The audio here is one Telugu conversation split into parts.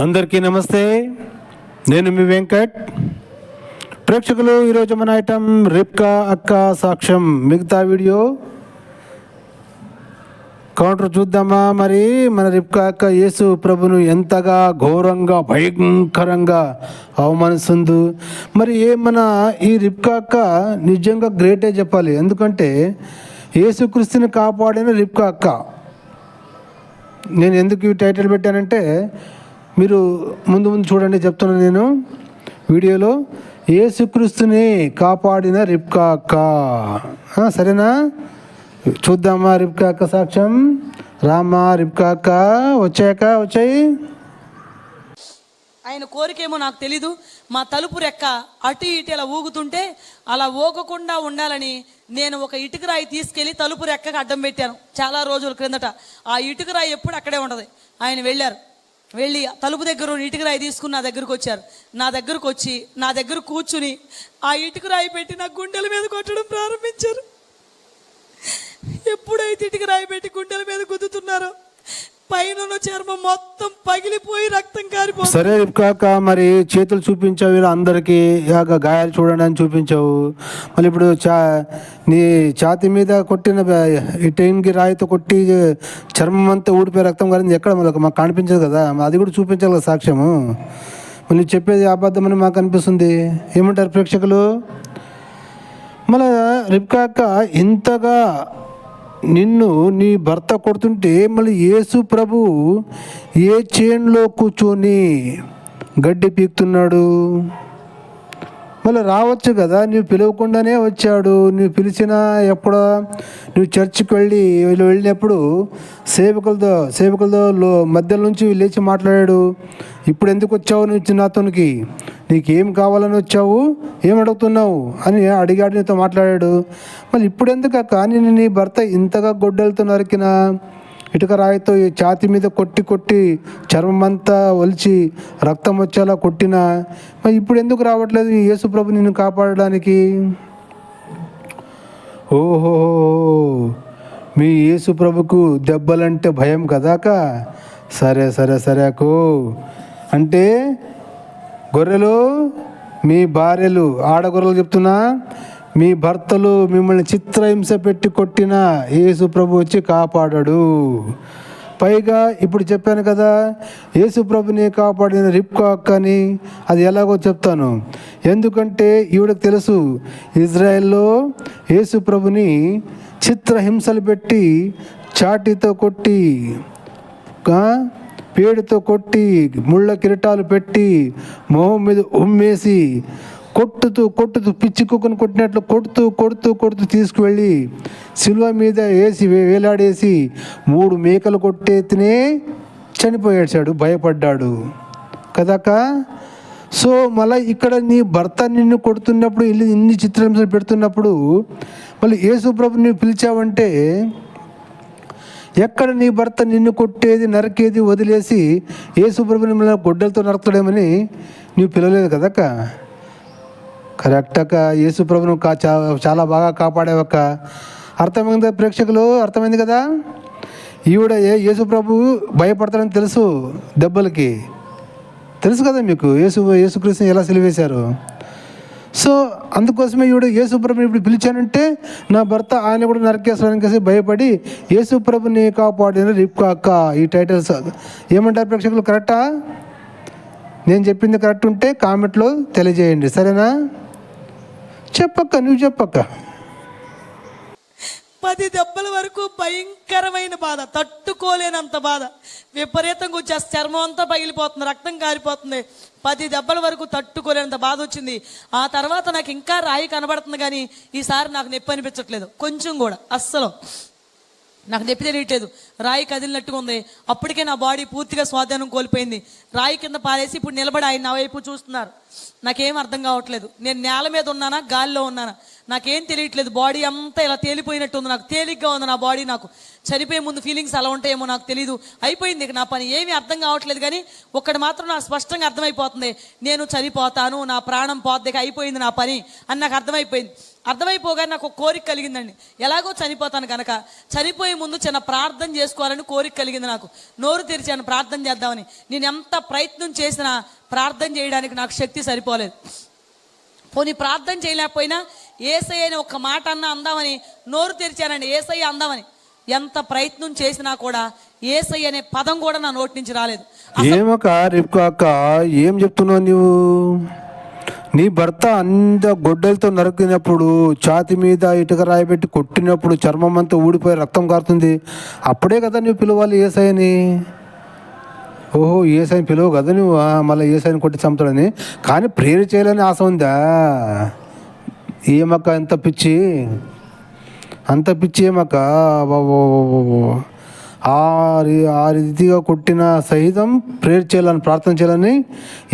అందరికీ నమస్తే. నేను మీ వెంకట్. ప్రేక్షకులు ఈరోజు మన ఐటమ్ రిప్కా అక్క సాక్ష్యం. మిగతా వీడియో కౌంటర్ చూద్దామా మరి? మన రిప్కా అక్క యేసు ప్రభును ఎంతగా ఘోరంగా భయంకరంగా అవమానిస్తుంది. మరి ఏ మన ఈ రిప్కా అక్క నిజంగా గ్రేటే చెప్పాలి. ఎందుకంటే యేసుక్రీస్తుని కాపాడిన రిప్కా అక్క. నేను ఎందుకు ఈ టైటిల్ పెట్టానంటే మీరు ముందు ముందు చూడండి చెప్తున్నాను నేను వీడియోలో ఏసుక్రీస్తుని కాపాడిన రిప్కాక్క సరేనా? చూద్దామా రిప్కాక్క సాక్ష్యం? రామా రిప్కాక్క వచ్చాక వచ్చాయి ఆయన కోరికేమో నాకు తెలీదు. మా తలుపు రెక్క అటు ఇటు ఇలా ఊగుతుంటే అలా ఊగకుండా ఉండాలని నేను ఒక ఇటుక రాయి తీసుకెళ్ళి తలుపు రెక్కకు అడ్డం పెట్టాను. చాలా రోజుల క్రిందట. ఆ ఇటుక రాయి ఎప్పుడు అక్కడే ఉండదు. ఆయన వెళ్ళారు. వెళ్ళి తలుపు దగ్గర ఉన్న ఇటుక రాయి తీసుకుని నా దగ్గరకు వచ్చారు. నా దగ్గరకు వచ్చి నా దగ్గర కూర్చుని ఆ ఇటుకరాయి పెట్టి నా గుండెల మీద కొట్టడం ప్రారంభించారు. ఎప్పుడైతే ఇటుకరాయి పెట్టి గుండెల మీద గుద్దుతున్నారో పైన చర్మం మొత్తం పగిలిపోయి రక్తం కారిపోతుంది. సరే కాక మరి చేతులు చూపించావు ఇలా అందరికీ ఇలాగ గాయాలు చూడండి అని చూపించావు. మళ్ళీ ఇప్పుడు చా నీ ఛాతి మీద కొట్టిన ఈ టైంకి రాయితో కొట్టి చర్మం అంతా ఊడిపోయి రక్తం కారింది ఎక్కడ మళ్ళీ మాకు కనిపించదు కదా? అది కూడా చూపించాలి కదా సాక్ష్యము. మళ్ళీ చెప్పేది అబద్ధమని మాకు అనిపిస్తుంది. ఏమంటారు ప్రేక్షకులు? మళ్ళీ రిప్కా అక్క ఇంతగా నిన్ను నీ భర్త కొడుతుంటే మళ్ళీ యేసు ప్రభు ఏ చేన్లో కూర్చొని గడ్డి పీకుతున్నాడు? మళ్ళీ రావచ్చు కదా నువ్వు పిలవకుండానే వచ్చాడు నువ్వు పిలిచినా ఎప్పుడో నువ్వు చర్చికి వెళ్ళి వీళ్ళు వెళ్ళినప్పుడు సేవకులతో సేవకులతో లో మధ్యలో నుంచి లేచి మాట్లాడాడు ఇప్పుడు ఎందుకు వచ్చావు నువ్వు నాతోనికి నీకేం కావాలని వచ్చావు? ఏం అడుగుతున్నావు? అని అడిగాడు నీతో మాట్లాడాడు. మళ్ళీ ఇప్పుడు ఎందుకు కానీ నేను నీ భర్త ఇంతగా గొడ్డలతో నరికినా? ఇటుక రాయితో ఈ ఛాతి మీద కొట్టి కొట్టి చర్మం అంతా ఒలిచి రక్తం వచ్చేలా కొట్టినా? మరి ఇప్పుడు ఎందుకు రావట్లేదు ఈ యేసు ప్రభు నిన్ను కాపాడడానికి? ఓహో! మీ యేసుప్రభుకు దెబ్బలంటే భయం కదాక సరే సరే సరే అకు అంటే గొర్రెలు మీ భార్యలు ఆడగొర్రెలు చెప్తున్నా మీ భర్తలు మిమ్మల్ని చిత్రహింస పెట్టి కొట్టిన యేసు ప్రభు వచ్చి కాపాడాడు. పైగా ఇప్పుడు చెప్పాను కదా యేసు ప్రభుని కాపాడిన రిప్కా అక్కని అది ఎలాగో చెప్తాను. ఎందుకంటే ఈవిడకి తెలుసు ఇజ్రాయెల్లో యేసు ప్రభుని చిత్రహింసలు పెట్టి చాటితో కొట్టి పేడుతో కొట్టి ముళ్ళ కిరటాలు పెట్టి మొహం మీద ఉమ్మేసి కొట్టుతూ కొట్టుతూ పిచ్చి కుక్కను కొట్టినట్లు కొడుతూ కొడుతూ కొడుతూ తీసుకువెళ్ళి సిలువ మీద వేసి వేలాడేసి మూడు మేకలు కొట్టేతనే చనిపోయాడు భయపడ్డాడు. కదాక సో మళ్ళీ ఇక్కడ నీ భర్త నిన్ను కొడుతున్నప్పుడు ఇల్లు ఇన్ని చిత్రహింసలు పెడుతున్నప్పుడు మళ్ళీ యేసు ప్రభు నువ్వు పిలిచావంటే ఎక్కడ నీ భర్త నిన్ను కొట్టేది నరికేది వదిలేసి యేసుప్రభు మిమ్మల్ని గొడ్డలతో నరకడేమని నీవు పిలవలేదు కదక్క కరెక్ట్ అక్క. యేసుప్రభును కా చాలా బాగా కాపాడేవక్క అర్థమైంది ప్రేక్షకులు? అర్థమైంది కదా? ఈవిడ ఏ యేసుప్రభు భయపడతాడని తెలుసు దెబ్బలకి. తెలుసు కదా మీకు? యేసు యేసుక్రీస్తుని ఎలా సెలివేశారు? సో అందుకోసమే ఈవిడ యేసుప్రభుని ఇప్పుడు పిలిచానంటే నా భర్త ఆయన కూడా నరకేశ్వరానికి భయపడి యేసుప్రభుని కాపాడిన రిప్కా అక్క ఈ టైటిల్స్ ఏమంటారు ప్రేక్షకులు కరెక్టా? నేను చెప్పింది కరెక్ట్ ఉంటే కామెంట్లో తెలియజేయండి. సరేనా? చెప్పక్క నువ్వు చెప్పక్క పది దెబ్బల వరకు భయంకరమైన బాధ తట్టుకోలేనంత బాధ. విపరీతంగా వచ్చేస్తే చర్మం అంతా పగిలిపోతుంది రక్తం కారిపోతుంది. పది దెబ్బల వరకు తట్టుకోలేనంత బాధ వచ్చింది. ఆ తర్వాత నాకు ఇంకా రాయి కనబడుతుంది కానీ ఈసారి నాకు నొప్పి అనిపించట్లేదు. కొంచెం కూడా అస్సలు. నాకు చెప్పి తెలియట్లేదు. రాయి కదిలినట్టుగా ఉంది. అప్పటికే నా బాడీ పూర్తిగా స్వాధీనం కోల్పోయింది. రాయి కింద పారేసి ఇప్పుడు నిలబడి ఆయన నా వైపు చూస్తున్నారు. నాకేం అర్థం కావట్లేదు. నేను నేల మీద ఉన్నానా? గాల్లో ఉన్నానా? నాకేం తెలియట్లేదు. బాడీ అంతా ఇలా తేలిపోయినట్టు ఉంది. నాకు తేలిగ్గా ఉంది నా బాడీ నాకు. చనిపోయే ముందు ఫీలింగ్స్ అలా ఉంటాయేమో నాకు తెలియదు అయిపోయింది నా పని. ఏమీ అర్థం కావట్లేదు కానీ ఒక్కటి మాత్రం నాకు స్పష్టంగా అర్థమైపోతుంది. నేను చనిపోతాను నా ప్రాణం పోద్ది అయిపోయింది నా పని అని నాకు అర్థమైపోయింది. అర్థమైపోగానే నాకు ఒక కోరిక కలిగిందండి. ఎలాగో చనిపోతాను కనుక చనిపోయే ముందు చిన్న ప్రార్థన చేసుకోవాలని కోరిక కలిగింది నాకు. నోరు తెరిచాను ప్రార్థన చేద్దామని. నేను ఎంత ప్రయత్నం చేసినా ప్రార్థన చేయడానికి నాకు శక్తి సరిపోలేదు. పోనీ ప్రార్థన చేయలేకపోయినా ఏసై అని ఒక మాట అన్న అందామని నోరు తెరిచానండి ఏసై అందామని. ఎంత ప్రయత్నం చేసినా కూడా ఏసై అనే పదం కూడా నా నోటి నుంచి రాలేదు. ఏమక్క రిప్కా ఏం చెప్తున్నావు నువ్వు నీ భర్త అంత గొడ్డలతో నరికినప్పుడు ఛాతి మీద ఇటుక రాయబెట్టి కొట్టినప్పుడు చర్మం అంతా ఊడిపోయి రక్తం కారుతుంది. అప్పుడే కదా నువ్వు పిలవాలి ఏసైని. ఓహో ఏసైని పిలువు కదా నువ్వు? మళ్ళీ ఏసైని కొట్టి చంపుతాడని. కానీ ప్రేరు చేయాలని ఆశ ఉందా? ఏమక్క ఎంత పిచ్చి? అంత పిచ్చి ఏమక్క? బాబో ఆ రీ- రీతిగా కొట్టిన సహితం ప్రేయర్ చేయాలని ప్రార్థన చేయాలని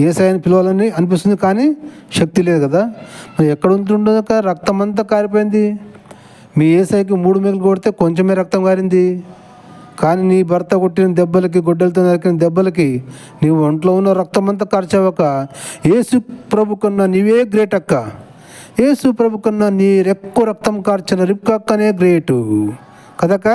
ఏసాయని పిలవాలని అనిపిస్తుంది కానీ శక్తి లేదు కదా. మరి ఎక్కడ ఉంటుండక రక్తం అంతా కారిపోయింది. మీ ఏసైకి మూడు మేకలు కొడితే కొంచెమే రక్తం కారింది. కానీ నీ భర్త కొట్టిన దెబ్బలకి గొడ్డలతో నరికిన దెబ్బలకి నీ ఒంట్లో ఉన్న రక్తం అంతా కార్చావక్క ఏసు ప్రభు కన్నా నీవే గ్రేట్ అక్క. ఏసు ప్రభు కన్నా నీ రెక్కు రక్తం కార్చిన రిప్కక్కనే గ్రేటు కదక్క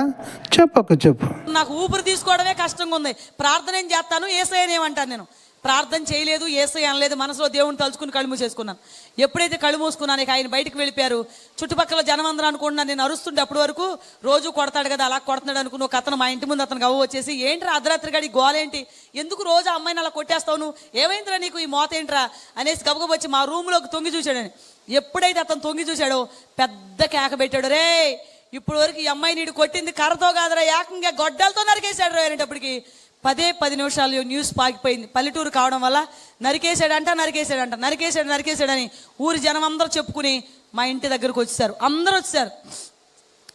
చెప్పక్క చెప్పు. నాకు ఊపిరి తీసుకోవడమే కష్టంగా ఉంది ప్రార్థన ఏం చేస్తాను? ఏసై నేను. ప్రార్థన చేయలేదు ఏసై అనలేదు మనసులో దేవుని తలుచుకుని కళ్ళు మూసేసుకున్నాను. ఎప్పుడైతే కళ్ళు మూసుకున్నాను ఇక ఆయన బయటకు వెళ్ళిపోయారు. చుట్టుపక్కల జనమందరం అందరూ అనుకుంటున్నాను నేను అరుస్తుంటే అప్పటి వరకు రోజు కొడతాడు కదా అలా కొడుతున్నాడు అనుకున్న ఒక అతను మా ఇంటి ముందు అతను గవ్వ వచ్చేసి ఏంట్రా అర్ధరాత్రి గడి గోలేంటి? ఎందుకు రోజు అమ్మాయిని అలా కొట్టేస్తావు నువ్వు? ఏమైందిరా నీకు ఈ మోత ఏంట్రా? అనేసి గబగబ వచ్చి మా రూమ్లోకి తొంగి చూశాడని. ఎప్పుడైతే అతను తొంగి చూశాడో పెద్ద కేక పెట్టాడు రే ఇప్పుడు వరకు ఈ అమ్మాయి నీడు కొట్టింది కర్రతో కాదురా ఏకంగా గొడ్డలతో నరికేశాడు రా అనేటప్పటికి పదే పది నిమిషాలు న్యూస్ పాకిపోయింది. పల్లెటూరు కావడం వల్ల నరికేశాడంట నరికేశాడంట నరికేశాడు నరికేశాడని ఊరి జనం అందరూ చెప్పుకుని మా ఇంటి దగ్గరకు వచ్చేసారు అందరూ వచ్చారు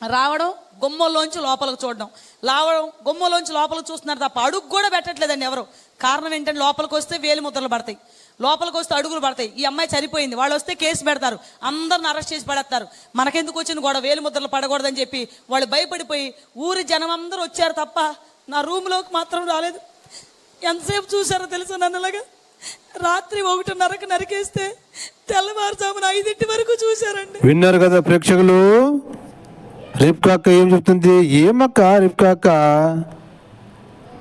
రావడం గుమ్మలోంచి లోపలికి చూడడం. లావడం గుమ్మలోంచి లోపలికి చూస్తున్నారు తప్ప అడుగు కూడా పెట్టట్లేదండి ఎవరు. కారణం ఏంటంటే లోపలికి వస్తే వేలు ముద్రలు పడతాయి. లోపలికి వస్తే అడుగులు పడతాయి. ఈ అమ్మాయి చనిపోయింది. వాళ్ళు వస్తే కేసు పెడతారు. అందరిని అరెస్ట్ చేసి పడేస్తారు. మనకెందుకు వచ్చిన గొడవ? వేలు ముద్రలు పడకూడదని చెప్పి వాళ్ళు భయపడిపోయి ఊరి జనం అందరూ వచ్చారు తప్ప నా రూమ్లోకి మాత్రం రాలేదు. ఎంతసేపు చూసారో తెలుసు నన్ను అలాగా రాత్రి ఒకటిన్నరకు నరికేస్తే తెల్లవారుజామున ఐదింటి వరకు చూశారండి. విన్నారు కదా ప్రేక్షకులు? రిప్కా ఏం చెప్తుంది? ఏమక్క రిప్కా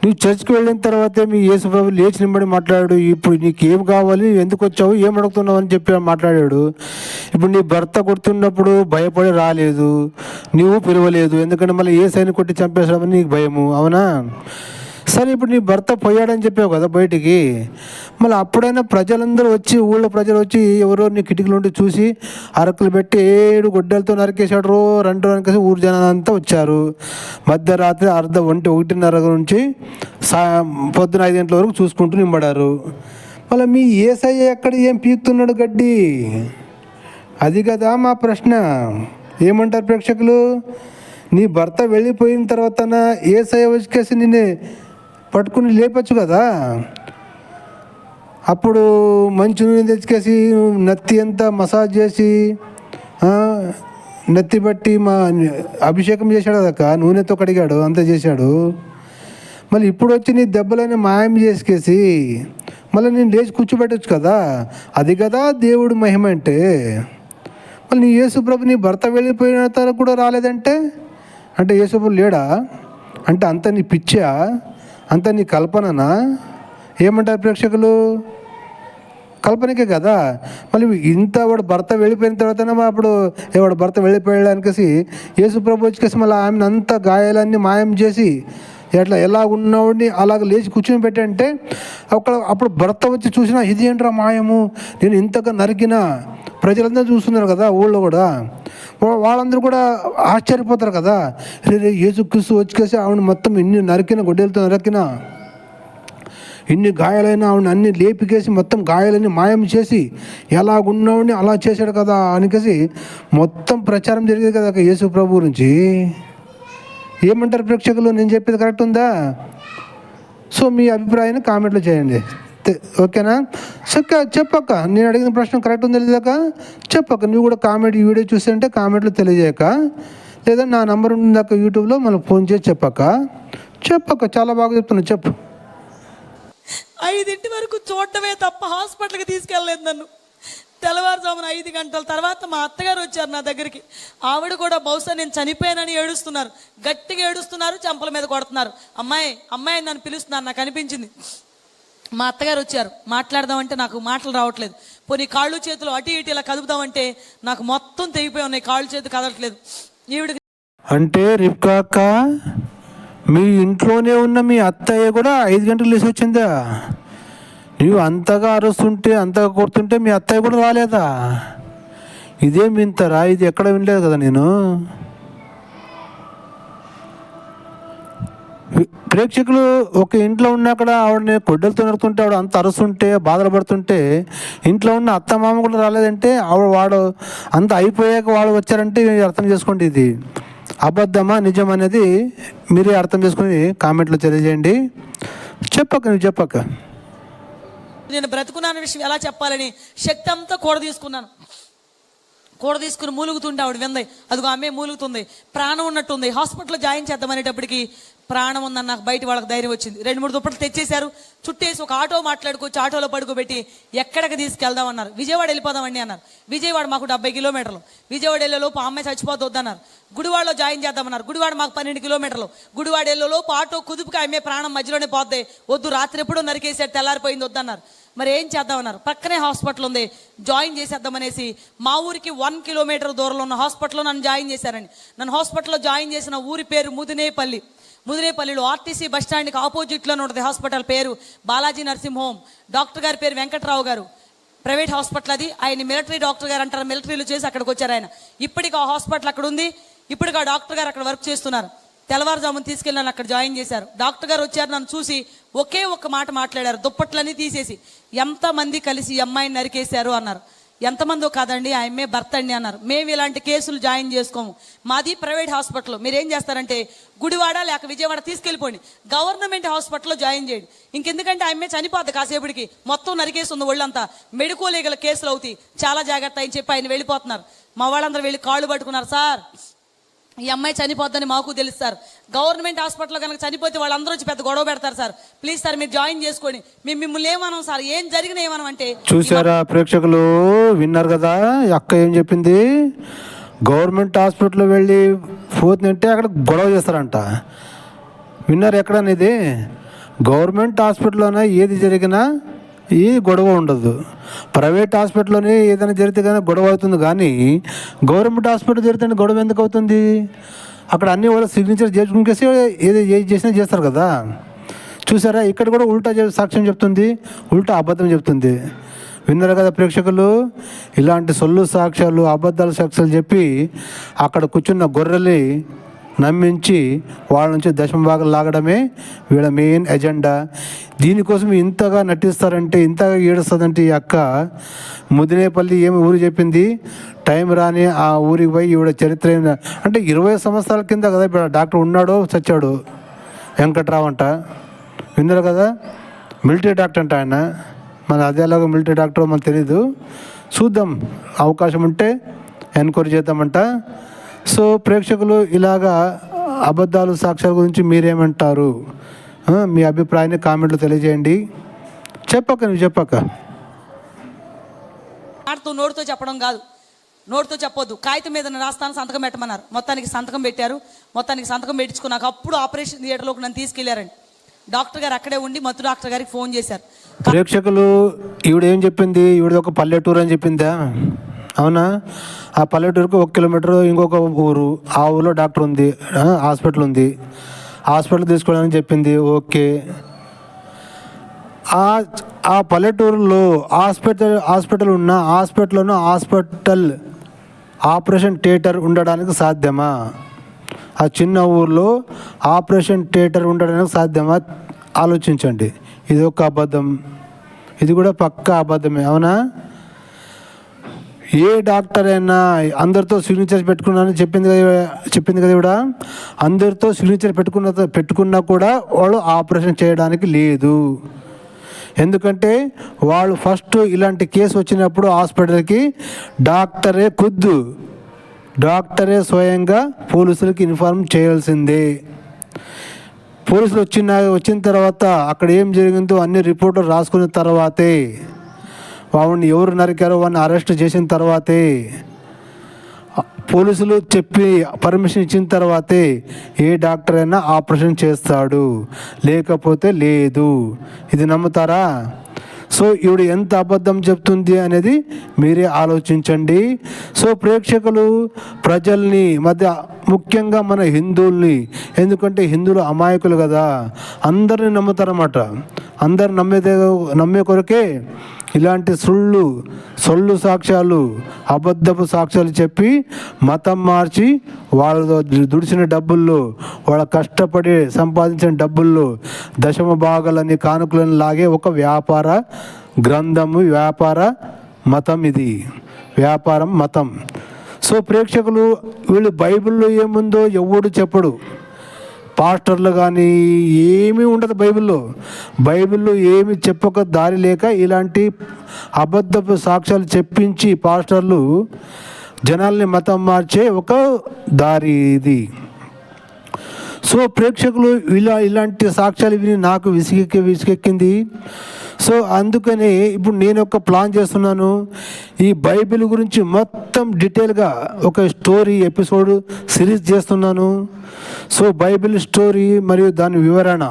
నువ్వు చర్చ్కి వెళ్ళిన తర్వాతే మీ యేసుప్రభు లేచి నింబడి మాట్లాడాడు. ఇప్పుడు నీకు ఏం కావాలి ఎందుకు వచ్చావు? ఏం అడుగుతున్నావు అని చెప్పి మాట్లాడాడు. ఇప్పుడు నీ భర్త కొడుతున్నప్పుడు భయపడి రాలేదు. నువ్వు పిలవలేదు. ఎందుకంటే మళ్ళీ ఏ సైన్ కొట్టి చంపేసామని నీకు భయము. అవునా? సరే ఇప్పుడు నీ భర్త పోయాడని చెప్పావు కదా బయటికి. మళ్ళీ అప్పుడైనా ప్రజలందరూ వచ్చి ఊళ్ళో ప్రజలు వచ్చి ఎవరో నీ కిటికీలు ఉండి చూసి అరకులు పెట్టి ఏడు గొడ్డలతో నరికేశాడు రో రెండు నరికేసి ఊరు జనాలంతా అంతా వచ్చారు. మధ్యరాత్రి అర్ధ ఒంటి ఒకటిన్నర నుంచి సా పొద్దున ఐదు గంటల వరకు చూసుకుంటూ నింబడారు. మళ్ళీ మీ ఏసఐ ఎక్కడ ఏం పీకుతున్నాడు గడ్డి? అది కదా మా ప్రశ్న. ఏమంటారు ప్రేక్షకులు? నీ భర్త వెళ్ళిపోయిన తర్వాత ఏసఐ వచ్చేసి నిన్నే పట్టుకుని లేపచ్చు కదా. అప్పుడు మంచి నూనె తెచ్చుకేసి నత్తి అంతా మసాజ్ చేసి నత్తి బట్టి మా అభిషేకం చేశాడు అదక్క నూనెతో కడిగాడు అంతా చేశాడు. మళ్ళీ ఇప్పుడు వచ్చి నీ దెబ్బలని మాయం చేసుకేసి మళ్ళీ నేను లేచి కూర్చోబెట్టచ్చు కదా. అది కదా దేవుడు మహిమ అంటే. మళ్ళీ నీ యేసుప్రభు నీ భర్త వెళ్ళిపోయిన తర్వాత కూడా రాలేదంటే? అంటే యేసుప్రభు లేడా? అంటే అంత నీ పిచ్చా? అంత నీ కల్పననా? ఏమంటారు ప్రేక్షకులు? కల్పనకే కదా? మళ్ళీ ఇంత వాడు భర్త వెళ్ళిపోయిన తర్వాతనే మా అప్పుడు ఏ వాడు భర్త వెళ్ళిపోయాడనికేసి యేసు ప్రభు వచ్చేసి మళ్ళీ ఆమెను అంత గాయాలన్నీ మాయం చేసి ఎట్లా ఎలా ఉన్నవాడిని అలాగ లేచి కూర్చొని పెట్టంటే అక్కడ అప్పుడు భర్త వచ్చి చూసినా ఇది ఏంట్రా మాయము? నేను ఇంతగా నరికినా? ప్రజలందరూ చూస్తున్నారు కదా ఊళ్ళో కూడా. వాళ్ళందరూ కూడా ఆశ్చర్యపోతారు కదా. రే రే యేసుక్రీస్తు వచ్చేసి ఆవిడ మొత్తం ఇన్ని నరికిన గొడ్డలతో నరికిన ఇన్ని గాయాలైన ఆవిడ అన్ని లేపికేసి మొత్తం గాయాలన్నీ మాయం చేసి ఎలా ఉన్నవాడిని అలా చేశాడు కదా అనికేసి మొత్తం ప్రచారం జరిగేది కదా యేసు ప్రభు గురించి ఏమంటారు ప్రేక్షకులు? నేను చెప్పేది కరెక్ట్ ఉందా? సో మీ అభిప్రాయాన్ని కామెంట్లో చేయండి. ఓకేనా? సో చెప్పక్క. నేను అడిగిన ప్రశ్న కరెక్ట్ ఉందా లేదాక చెప్పక్క. నువ్వు కూడా కామెంట్ ఈ వీడియో చూస్తుంటే కామెంట్లో తెలియజేయక లేదా నా నంబర్ ఉందాక యూట్యూబ్లో మనకు ఫోన్ చేసి చెప్పక్క. చెప్పక్క చాలా బాగా చెప్తున్నా చెప్పు. ఐదింటి వరకు చూడటమే తప్ప హాస్పిటల్కి తీసుకెళ్ళలేదు నన్ను. తెల్లవారుజామున ఐదు గంటల తర్వాత మా అత్తగారు వచ్చారు నా దగ్గరికి. ఆవిడ కూడా బహుశా నేను చనిపోయానని ఏడుస్తున్నారు. గట్టిగా ఏడుస్తున్నారు చెంపల మీద కొడుతున్నారు. అమ్మాయి అమ్మాయి నన్ను పిలుస్తున్నారు నాకు అనిపించింది. మా అత్తగారు వచ్చారు. మాట్లాడదామంటే నాకు మాటలు రావట్లేదు. పోనీ కాళ్ళు చేతులు అటు ఇటు ఇలా కదుపుదామంటే నాకు మొత్తం తెగిపోయి ఉన్నాయి. కాళ్ళు చేతులు కదలట్లేదు. ఈవిడ అంటే రిప్కా మీ ఇంట్లోనే ఉన్న మీ అత్తయ్య కూడా ఐదు గంటలు లేచి వచ్చిందా? నువ్వు అంతగా అరుస్తుంటే అంతగా కొడుతుంటే మీ అత్తయ్య కూడా రాలేదా? ఇదేం వింతరా? ఇది ఎక్కడ వినలేదు కదా నేను. ప్రేక్షకులు ఒక ఇంట్లో ఉన్నా కూడా ఆవిడని కొడ్డలతో నడుతుంటే ఆవిడ అంత అరుస్తుంటే బాధలు పడుతుంటే ఇంట్లో ఉన్న అత్త మామ కూడా రాలేదంటే ఆవిడ వాడు అంత అయిపోయాక వాళ్ళు వచ్చారంటే అర్థం చేసుకోండి ఇది. అబద్ధమా నిజం అనేది మీరే అర్థం చేసుకుని కామెంట్లో తెలియజేయండి. చెప్పక్క నువ్వు చెప్పక్క నేను బ్రతుకున్నాను విషయం ఎలా చెప్పాలని శక్తి అంతా కూడ తీసుకున్నాను. కూడ తీసుకుని మూలుగుతుంటే ఆవిడ వింది అదిగో ఆమె మూలుగుతుంది ప్రాణం ఉన్నట్టుంది హాస్పిటల్లో జాయిన్ చేద్దామనేటప్పటికి ప్రాణం ఉందని నాకు బయట వాళ్ళకి ధైర్యం వచ్చింది. రెండు మూడు దుప్పట్లు తెచ్చేశారు చుట్టేసి ఒక ఆటో మాట్లాడుకోవచ్చు ఆటోలో పడుకోబెట్టి ఎక్కడికి తీసుకెళ్దాం అన్నారు. విజయవాడ వెళ్ళిపోదామండి అన్నారు. విజయవాడ మాకు డెబ్బై కిలోమీటర్లు. విజయవాడ వెళ్ళేలోపు అమ్మాయి చచ్చిపోద్దు వద్దన్నారు గుడివాడలో జాయిన్ చేద్దామన్నారు గుడివాడ మాకు పన్నెండు కిలోమీటర్లు. గుడివాడ వెళ్ళేలోపు ఆటో కుదుపుకి ఆమె ప్రాణం మధ్యలోనే పోద్ది. వద్దు రాత్రి ఎప్పుడో నరికేసాడు తెల్లారిపోయింది వద్దన్నారు. మరి ఏం చేద్దామన్నారు? పక్కనే హాస్పిటల్ ఉంది. జాయిన్ చేసేద్దామనేసి మా ఊరికి వన్ కిలోమీటర్ దూరంలో ఉన్న హాస్పిటల్లో నన్ను జాయిన్ చేశారని. నన్ను హాస్పిటల్లో జాయిన్ చేసిన ఊరి పేరు ముదినేపల్లి. ముదినేపల్లిలో ఆర్టీసీ బస్ స్టాండ్కి ఆపోజిట్లోనే ఉంటుంది హాస్పిటల్ పేరు బాలాజీ నర్సింగ్ హోమ్. డాక్టర్ గారి పేరు వెంకట్రావు గారు. ప్రైవేట్ హాస్పిటల్ అది. ఆయన మిలిటరీ డాక్టర్ గారు అంటారు. మిలిటరీలో చేసి అక్కడికి వచ్చారు ఆయన. ఇప్పటికి ఆ హాస్పిటల్ అక్కడ ఉంది. ఇప్పటికి ఆ డాక్టర్ గారు అక్కడ వర్క్ చేస్తున్నారు. తెల్లవారుజామున తీసుకెళ్ళి నన్ను అక్కడ జాయిన్ చేశారు. డాక్టర్ గారు వచ్చారు నన్ను చూసి ఒకే ఒక్క మాట మాట్లాడారు. దుప్పట్లన్నీ తీసేసి ఎంతమంది కలిసి అమ్మాయిని నరికేశారు? అన్నారు. ఎంతమందో కాదండి ఆ అమ్మాయి భర్త అండి అన్నారు. మేము ఇలాంటి కేసులు జాయిన్ చేసుకోము. మాది ప్రైవేట్ హాస్పిటల్. మీరు ఏం చేస్తారంటే గుడివాడ లేక విజయవాడ తీసుకెళ్ళిపోండి. గవర్నమెంట్ హాస్పిటల్లో జాయిన్ చేయండి. ఇంకెందుకంటే ఆయమ్మే చనిపోద్ది కాసేపటికి. మొత్తం నరికేస్తుంది ఒళ్ళంతా. మెడికోలేగల కేసులు అవుతాయి. చాలా జాగ్రత్త అని చెప్పి ఆయన వెళ్ళిపోతున్నారు. మా వాళ్ళందరూ వెళ్ళి కాళ్ళు పట్టుకున్నారు సార్ ఈ అమ్మాయి చనిపోద్దని మాకు తెలుసు సార్. గవర్నమెంట్ హాస్పిటల్లో కనుక చనిపోతే వాళ్ళందరూ వచ్చి పెద్ద గొడవ పెడతారు సార్. ప్లీజ్ సార్ మీరు జాయిన్ చేసుకోండి. మేము మిమ్మల్ని ఏమనం సార్? ఏం జరిగిన ఏమనం అంటే చూసారా ప్రేక్షకులు? విన్నారు కదా? అక్క ఏం చెప్పింది? గవర్నమెంట్ హాస్పిటల్లో వెళ్ళి పోతుందంటే అక్కడ గొడవ చేస్తారంట. విన్నారు ఎక్కడనేది? గవర్నమెంట్ హాస్పిటల్లోనే? ఏది జరిగినా ఏ గొడవ ఉండదు. ప్రైవేట్ హాస్పిటల్లోనే ఏదైనా జరిగితే కానీ గొడవ అవుతుంది. కానీ గవర్నమెంట్ హాస్పిటల్ జరిగితే గొడవ ఎందుకు అవుతుంది? అక్కడ అన్ని వాళ్ళు సిగ్నేచర్ చేసుకునేసి ఏది ఏది చేసినా చేస్తారు కదా. చూసారా? ఇక్కడ కూడా ఉల్టా సాక్ష్యం చెప్తుంది. ఉల్టా అబద్ధం చెప్తుంది. విన్నారు కదా ప్రేక్షకులు? ఇలాంటి సొల్లు సాక్ష్యాలు అబద్ధాలు సాక్ష్యాలు చెప్పి అక్కడ కూర్చున్న గొర్రెల్ని నమ్మించి వాళ్ళ నుంచి దశమభాగం లాగడమే వీళ్ళ మెయిన్ ఎజెండా దీనికోసం ఇంతగా నటిస్తారంటే ఇంతగా ఏడుస్తుందంటే ఈ అక్క ముదినేపల్లి ఏమి ఊరు చెప్పింది? టైం రాని ఆ ఊరికి పోయి ఈవిడ చరిత్ర అంటే ఇరవై సంవత్సరాల కింద కదా ఇప్పుడు డాక్టర్ ఉన్నాడో చచ్చాడు? వెంకట్రావు అంట. విన్నారు కదా? మిలిటరీ డాక్టర్ అంట ఆయన. మన అదేలాగా మిలిటరీ డాక్టర్ మనకు తెలీదు. చూద్దాం అవకాశం ఉంటే ఎన్క్వైరీ చేద్దామంట. సో ప్రేక్షకులు ఇలాగా అబద్ధాలు సాక్ష్యాల గురించి మీరేమంటారు? మీ అభిప్రాయాన్ని కామెంట్లో తెలియజేయండి. చెప్పక్క నువ్వు చెప్పక్క. మాటతో నోటితో చెప్పడం కాదు. నోటితో చెప్పొద్దు. కాగితం మీద రాస్తాను సంతకం పెట్టమన్నారు. మొత్తానికి సంతకం పెట్టారు. మొత్తానికి సంతకం పెట్టించుకున్నాక అప్పుడు ఆపరేషన్ థియేటర్లోకి నన్ను తీసుకెళ్ళారండి. డాక్టర్ గారు అక్కడే ఉండి మత్తు డాక్టర్ గారికి ఫోన్ చేశారు. ప్రేక్షకులు ఈవిడ ఏం చెప్పింది? ఈవిడ ఒక పల్లెటూరు అని చెప్పిందా? అవునా? ఆ పల్లెటూరుకు ఒక కిలోమీటర్ ఇంకొక ఊరు ఆ ఊరిలో డాక్టర్ ఉంది హాస్పిటల్ ఉంది. హాస్పిటల్ తీసుకోవడానికి చెప్పింది ఓకే. ఆ ఆ పల్లెటూరులో హాస్పిటల్ హాస్పిటల్ ఉన్న హాస్పిటల్లోనూ హాస్పిటల్ ఆపరేషన్ థియేటర్ ఉండడానికి సాధ్యమా? ఆ చిన్న ఊర్లో ఆపరేషన్ థియేటర్ ఉండడానికి సాధ్యమా? ఆలోచించండి. ఇది ఒక అబద్ధం. ఇది కూడా పక్కా అబద్ధమే అవునా? ఏ డాక్టర్ అయినా అందరితో సిగ్నేచర్ పెట్టుకున్నానని చెప్పింది కదా చెప్పింది కదా ఇవిడ? అందరితో సిగ్నేచర్ పెట్టుకున్న పెట్టుకున్నా కూడా వాళ్ళు ఆపరేషన్ చేయడానికి లేదు. ఎందుకంటే వాళ్ళు ఫస్ట్ ఇలాంటి కేసు వచ్చినప్పుడు హాస్పిటల్కి డాక్టరే ఖుద్దు డాక్టరే స్వయంగా పోలీసులకి ఇన్ఫార్మ్ చేయాల్సిందే. పోలీసులు వచ్చిన వచ్చిన తర్వాత అక్కడ ఏం జరిగిందో అన్ని రిపోర్టులు రాసుకున్న తర్వాతే వాడిని ఎవరు నరికారో వాడిని అరెస్ట్ చేసిన తర్వాతే పోలీసులు చెప్పి పర్మిషన్ ఇచ్చిన తర్వాతే ఏ డాక్టర్ అయినా ఆపరేషన్ చేస్తాడు. లేకపోతే లేదు. ఇది నమ్ముతారా? సో ఈవిడ ఎంత అబద్ధం చెప్తుంది అనేది మీరే ఆలోచించండి. సో ప్రేక్షకులు ప్రజల్ని మధ్య ముఖ్యంగా మన హిందువుల్ని. ఎందుకంటే హిందువులు అమాయకులు కదా. అందరిని నమ్ముతారన్నమాట. అందరు నమ్మేదే నమ్మే కొరకే ఇలాంటి సుళ్ళు సొల్లు సాక్ష్యాలు అబద్ధపు సాక్ష్యాలు చెప్పి మతం మార్చి వాళ్ళ దుడిచిన డబ్బుల్లో వాళ్ళ కష్టపడి సంపాదించిన డబ్బుల్లో దశమ భాగాలని కానుకలను లాగే ఒక వ్యాపార గ్రంథము వ్యాపార మతం ఇది. వ్యాపారం మతం. సో ప్రేక్షకులు వీళ్ళు బైబిల్లో ఏముందో ఎవడు చెప్పడు. పాస్టర్లు కానీ ఏమీ ఉండదు బైబిల్లో. బైబిల్లో ఏమి చెప్పక దారి లేక ఇలాంటి అబద్ధపు సాక్ష్యాలు చెప్పించి పాస్టర్లు జనాల్ని మతం మార్చే ఒక దారి ఇది. సో ప్రేక్షకులు ఇలా ఇలాంటి సాక్ష్యాలు విని నాకు విసిగెక్కి విసిగెక్కింది. సో అందుకనే ఇప్పుడు నేను ఒక ప్లాన్ చేస్తున్నాను. ఈ బైబిల్ గురించి మొత్తం డీటెయిల్గా ఒక స్టోరీ ఎపిసోడ్ సిరీస్ చేస్తున్నాను. సో బైబిల్ స్టోరీ మరియు దాని వివరణ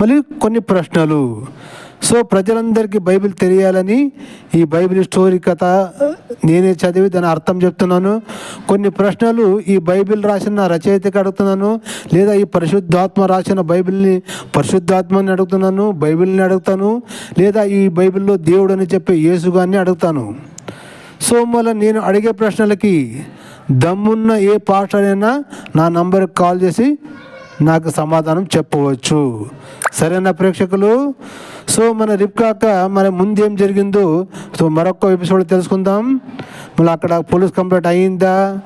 మరియు కొన్ని ప్రశ్నలు. సో ప్రజలందరికీ బైబిల్ తెలియాలని ఈ బైబిల్ స్టోరీ కథ నేనే చదివి దాని అర్థం చెప్తున్నాను. కొన్ని ప్రశ్నలు ఈ బైబిల్ రాసిన రచయితకి అడుగుతున్నాను లేదా ఈ పరిశుద్ధాత్మ రాసిన బైబిల్ని పరిశుద్ధాత్మని అడుగుతున్నాను బైబిల్ని అడుగుతాను లేదా ఈ బైబిల్లో దేవుడు అని చెప్పే యేసుగాన్ని అడుగుతాను. సో మళ్ళీ నేను అడిగే ప్రశ్నలకి దమ్మున్న ఏ పాస్టర్ అయినా నా నంబర్కి కాల్ చేసి నాకు సమాధానం చెప్పవచ్చు. సరేనా ప్రేక్షకులు? సో మన రిప్కాక మన ముందు ఏం జరిగిందో సో మరొక ఎపిసోడ్ తెలుసుకుందాం. మళ్ళీ అక్కడ పోలీస్ కంప్లైంట్ అయిందా?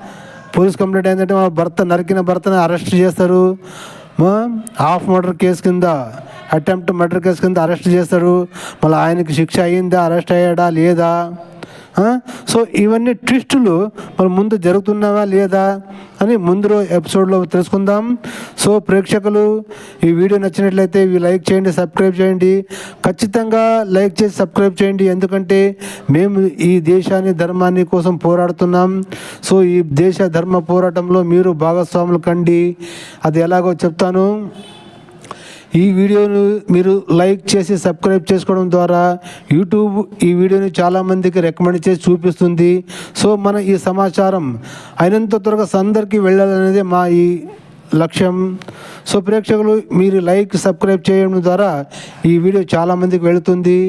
పోలీస్ కంప్లైంట్ అయిందంటే మా భర్త నరికిన భర్తని అరెస్ట్ చేస్తారు. హాఫ్ మర్డర్ కేసు కింద అటెంప్ట్ మర్డర్ కేసు కింద అరెస్ట్ చేస్తారు. మళ్ళీ ఆయనకి శిక్ష అయిందా అరెస్ట్ అయ్యాడా లేదా? సో ఇవన్నీ ట్విస్టులు మన ముందు జరుగుతున్నావా లేదా అని ముందు ఎపిసోడ్లో తెలుసుకుందాం. సో ప్రేక్షకులు ఈ వీడియో నచ్చినట్లయితే ఇవి లైక్ చేయండి సబ్స్క్రైబ్ చేయండి. ఖచ్చితంగా లైక్ చేసి సబ్స్క్రైబ్ చేయండి. ఎందుకంటే మేము ఈ దేశాన్ని ధర్మాన్ని కోసం పోరాడుతున్నాం. సో ఈ దేశ ధర్మ పోరాటంలో మీరు భాగస్వాములు కండి. అది ఎలాగో చెప్తాను. ఈ వీడియోను మీరు లైక్ చేసి సబ్స్క్రైబ్ చేసుకోవడం ద్వారా యూట్యూబ్ ఈ వీడియోని చాలామందికి రికమెండ్ చేసి చూపిస్తుంది. సో మన ఈ సమాచారం అయినంత త్వరగా అందరికీ వెళ్ళాలనేది మా ఈ లక్ష్యం. సో ప్రేక్షకులు మీరు లైక్ సబ్స్క్రైబ్ చేయడం ద్వారా ఈ వీడియో చాలామందికి వెళుతుంది.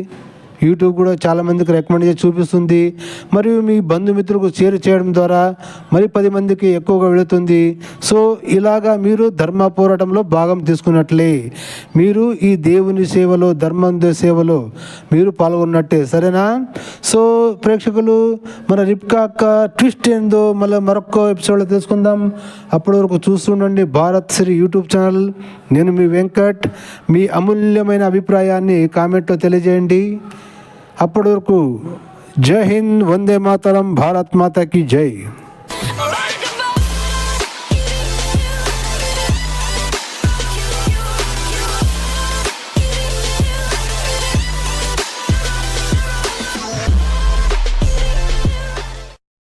యూట్యూబ్ కూడా చాలామందికి రికమెండ్ చేసి చూపిస్తుంది. మరియు మీ బంధుమిత్రులకు షేర్ చేయడం ద్వారా మరి పది మందికి ఎక్కువగా వెళుతుంది. సో ఇలాగా మీరు ధర్మ పోరాటంలో భాగం తీసుకున్నట్లే మీరు ఈ దేవుని సేవలో ధర్మం సేవలో మీరు పాల్గొన్నట్టే. సరేనా? సో ప్రేక్షకులు మన రిప్కాక ట్విస్ట్ ఏందో మళ్ళీ మరొక ఎపిసోడ్లో తెలుసుకుందాం. అప్పటి వరకు చూస్తుండండి భారత్ శ్రీ యూట్యూబ్ ఛానల్ నేను మీ వెంకట్. మీ అమూల్యమైన అభిప్రాయాన్ని కామెంట్లో తెలియజేయండి. అప్పటి వరకు జై హింద్ వందే మాతరం భారత్ మాతాకి జై.